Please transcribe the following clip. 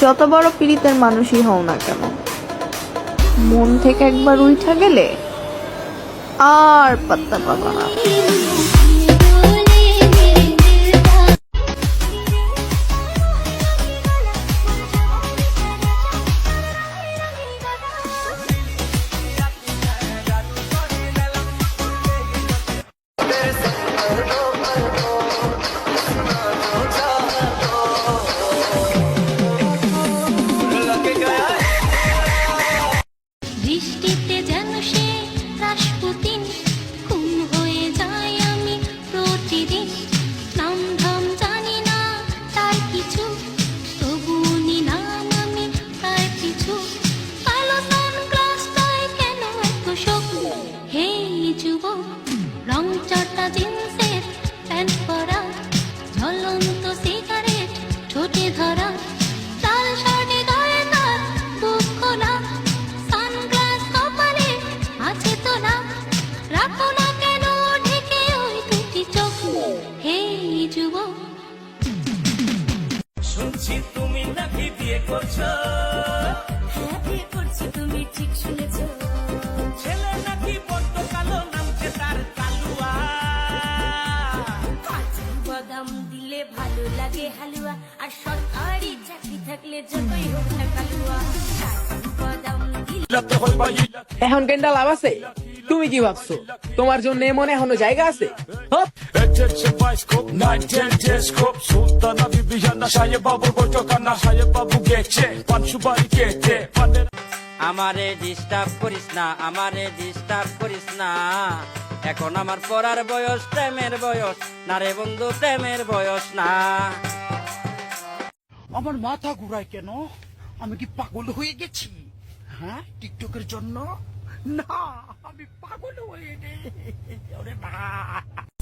যত বড় পীড়িতের মানুষই হও না কেন? মন থেকে একবার উঠা গেলে আর পাত্তা পাবা না। tus শুনছি তুমি নাকি বিয়ে করছ। হ্যাঁ বিয়ে করছি তুমি ঠিক শুনেছো। ছেলে নাকি বড্ড কালো নামছে তার কালুয়া। কাজু বাদাম দিলে ভালো লাগে হালুয়া আর সরকারি চাকরি থাকলে যতই হোক না কালুয়া। এখন কেনটা লাভ আছে? তুমি কি ভাবছ? তোমার জন্য মনে এখনও জায়গা আছে? আমারে ডিস্টার্ব করিস না, আমারে ডিস্টার্ব করিস না। এখন আমার পড়ার বয়স, প্রেমের বয়স, না রে বন্ধু, প্রেমের বয়স না। আমার মাথা ঘুরায় কেন? আমি কি পাগল হয়ে গেছি? হ্যাঁ টিকটকের জন্য? না, আমি পাগল হয়ে Hello baby